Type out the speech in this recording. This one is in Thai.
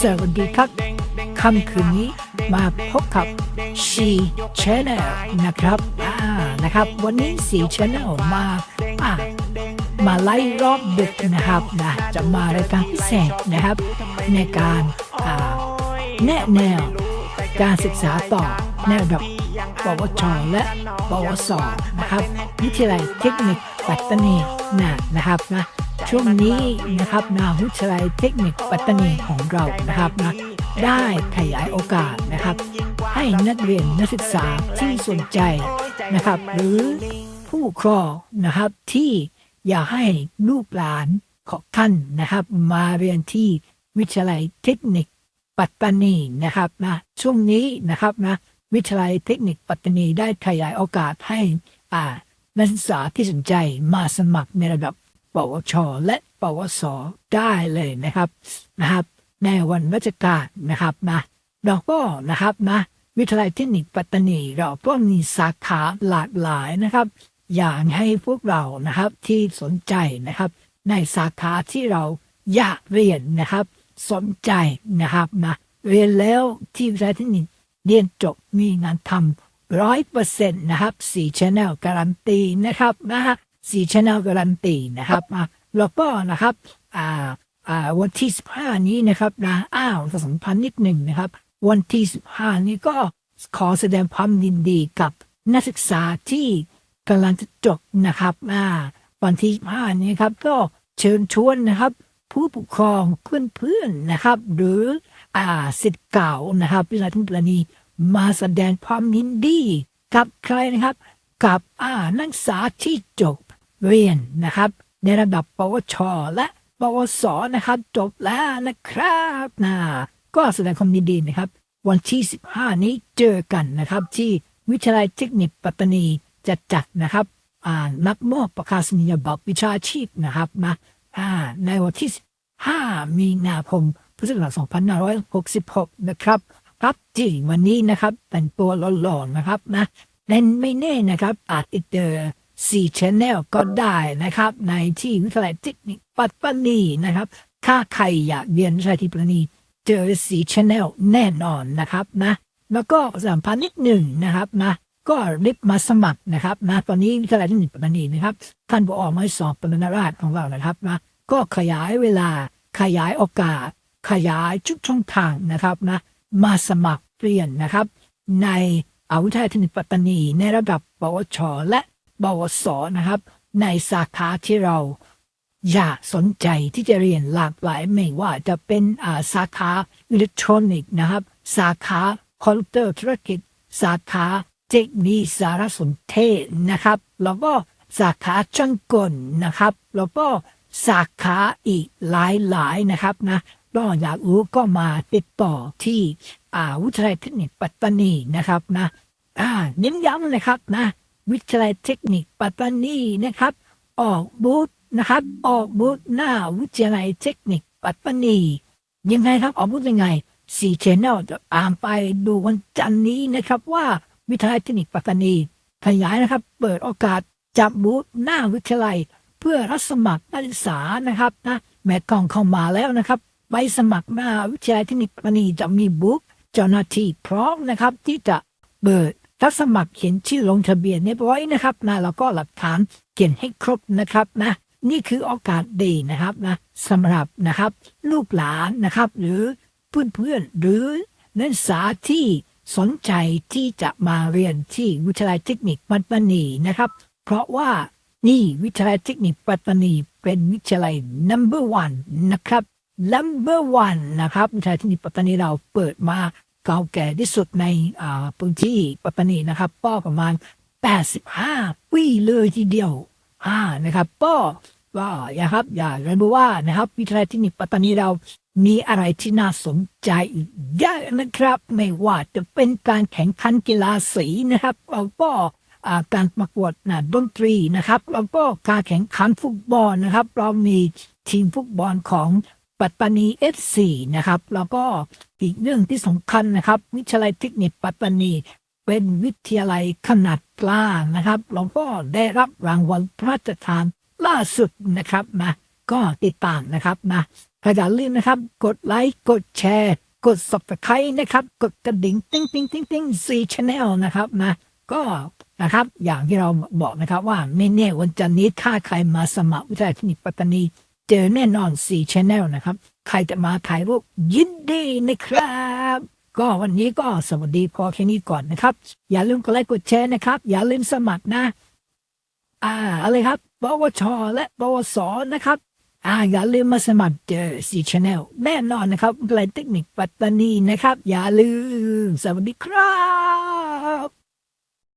สวัสดีครับค่ำคืนนี้มาพบกับ She Channel นะครับอ่านะครับ วันนี้ She Channel มาอ่ามาไล่รอบดึกนะครับนะจะมารายการพิเศษนะครับ ในการอ่าแนะแนว การศึกษาต่อในระดับปวชและปวสนะครับวิทยาลัยเทคนิคปัตตานีนะนะครับนะ ช่วงนี้นะครับนะวิทยาลัยเทคนิคปัตตานีของเรานะครับนะได้ขยายโอกาสนะครับ ให้นักเรียนนักศึกษาที่สนใจนะครับ หรือผู้ปกครองนะครับที่อยากให้ลูกหลานของท่านนะครับ มาเรียนที่วิทยาลัยเทคนิคปัตตานีนะครับนะช่วงนี้นะครับนะวิทยาลัยเทคนิคปัตตานีได้ขยายโอกาสให้อ่านักศึกษาที่สนใจมาสมัครในระดับ ปวช และปวสได้เลยนะครับนะครับในวันราชการนะครับนะเราก็นะครับนะวิทยาลัยเทคนิคปัตตานีเราก็มีสาขาหลากหลายนะครับ อยากให้พวกเรานะครับที่สนใจนะครับ ในสาขาที่เราอยากเรียนนะครับ สนใจนะครับนะเรียนแล้วที่วิทยาลัยเทคนิคเรียนจบมีงานทำร้อยเปอร์เซ็นต์นะครับสี่ชแนลการันตีนะครับนะฮะ สี่ชนลการันตีนะครับอะแล้วก็นะครับอ่าอ่าวันที่สิบห้านี้นะครับนะอ้าวสัมพันธ์นิดหนึ่งนะครับ วันที่สิบห้านี้ก็ขอแสดงความยินดีกับนักศึกษาที่กำลังจะจบนะครับอ่าวันที่สิบห้านี้ครับก็เชิญชวนนะครับ ผู้ปกครองเพื่อนๆนะครับ หรืออ่าสิทธิ์เก่านะครับวิทยาทคนิคปัตตานีมาแสดงความยินดี กับใครนะครับ กับอ่านักศึกษาที่จบ เรียนนะครับ ในระดับปวช และปวสนะครับ จบแล้วนะครับนะก็แสดงความยินดีนะครับ วันที่ 15 นี้เจอกันนะครับ ที่วิทยาลัยเทคนิคปัตตานีจะจัดนะครับอ่านับมอบประกาศนียบัตรวิชาชีพนะครับนะอ่าในวันที่ 5 มีนาคมพุทธศักราช2566 นะครับ ครับจริงวันนี้นะครับ แต่งตัวหล่อๆนะครับนะเล่นไม่แน่นะครับ อาจจะเจอ สี่ชแนลก็ได้นะครับ ในที่วิทยาลัยเทคนิคปัตตานีนะครับ ถ้าใครอยากเรียนวิชาที่ปัตตานีเจอสีชแนลแน่นอนนะครับนะ แล้วก็สัมพันธ์นิดหนึ่งนะครับนะก็รีบมาสมัครนะครับนะตอนนี้วิทยาลัยเทคนิคปัตตานีนะครับท่านผออไม่สอบปริญญาราชของเรานะครับนะก็ขยายเวลาขยายโอกาส ขยายชุดช่องทางนะครับนะมาสมัครเรียนนะครับ ในอาวิทยาลัยเทคนิคปัตตานีในระดับปวชและ ปวสนะครับ ในสาขาที่เราอยากสนใจที่จะเรียนหลากหลายไม่ว่าจะเป็นาสาขาอิเล็กทรอนิกส์นะครับ สาขาคอมพิวเตอร์ธุรกิจ สาขาเทคนิคสารสนเทศนะครับ แล้วก็สาขาช่างกลนะครับ แล้วก็สาขาอีกหลายๆนะครับนะก็อยากรู้ก็มาติดต่อที่อาวิทยาลัยเทคนิคปัตตานีนะครับนะอ่าเน้นย้ำนะครับนะ วิทยาลัยเทคนิคปัตตานีนะครับ ออกบูธนะครับ ออกบูธหน้าวิทยาลัยเทคนิคปัตตานียังไงครับออกบูธยังไงสี่ชแนลจะตามไปดูวันจันนี้นะครับ ว่าวิทยาลัยเทคนิคปัตตานีขยายนะครับ เปิดโอกาสจับบูธหน้าวิทยาลัย เพื่อรับสมัครนักศึกษานะครับนะแม่กล่องเข้ามาแล้วนะครับใบสมัครหน้าวิทยาลัยเทคนิคปัตตานีจะมีบุ๊กเจ้าหน้าที่พร้อมนะครับ ที่จะเปิด รับสมัครเขียนชื่อลงทะเบียนเรียบร้อยนะครับนะแล้วก็หลักฐานเขียนให้ครบนะครับนะ นี่คือโอกาสดีนะครับนะสำหรับนะครับ ลูกหลานนะครับ หรือเพื่อนๆหรือนักศึกษาที่สนใจที่จะมาเรียนที่วิทยาลัยเทคนิคปัตตานีนะครับ เพราะว่านี่วิทยาลัยเทคนิคปัตตานีเป็นวิทยาลัย number one นะครับ number one นะครับวิทยาลัยเทคนิคปัตตานีเราเปิดมา เก่าแก่ที่สุดในอ่าพื้นที่ปัตตานีนะครับป้อประมาณ 85 ปีเลยทีเดียวอ่านะครับป้อว่าอย่าครับอย่าเรียนว่านะครับวิทยาลัยเทคนิคปัตตานีเรามีอะไรที่น่าสนใจอีกเยอะนะครับ ไม่ว่าจะเป็นการแข่งขันกีฬาสีนะครับเราก็การประกวดนะดนตรีนะครับแล้วก็การแข่งขันฟุตบอลนะครับ เรามีทีมฟุตบอลของ ปัตตานี F4 นะครับ แล้วก็อีกเรื่องที่สำคัญนะครับ วิทยาลัยเทคนิคปัตตานี เป็นวิทยาลัยขนาดกลางนะครับเราก็ได้รับรางวัลพระราชทานล่าสุดนะครับนะก็ติดตามนะครับนะก็อย่าลืมนะครับ กดไลค์กดแชร์ กด subscribe นะครับ กดกระดิ่งติ้งติ้งติ้งติ้งซีชแนลนะครับนะก็นะครับอย่างที่เราบอกนะครับว่าไม่แน่วันจันทร์นี้ถ้าใครมาสมัครวิทยาลัยเทคนิคปัตตานี เจอแน่นอนสี่ชแนลนะครับ ใครจะมาถ่ายรูปยินดีนะครับ ก็วันนี้ก็สวัสดีพอแค่นี้ก่อนนะครับ อย่าลืมกดไลค์กดแชร์นะครับ อย่าลืมสมัครนะ อ่าอะไรครับปวชและปวสนะครับ อ่าอย่าลืมมาสมัครเจอสีชแนลแน่นอนนะครับวิทยาลัยเทคนิคปัตตานีนะครับ อย่าลืมสวัสดีครับ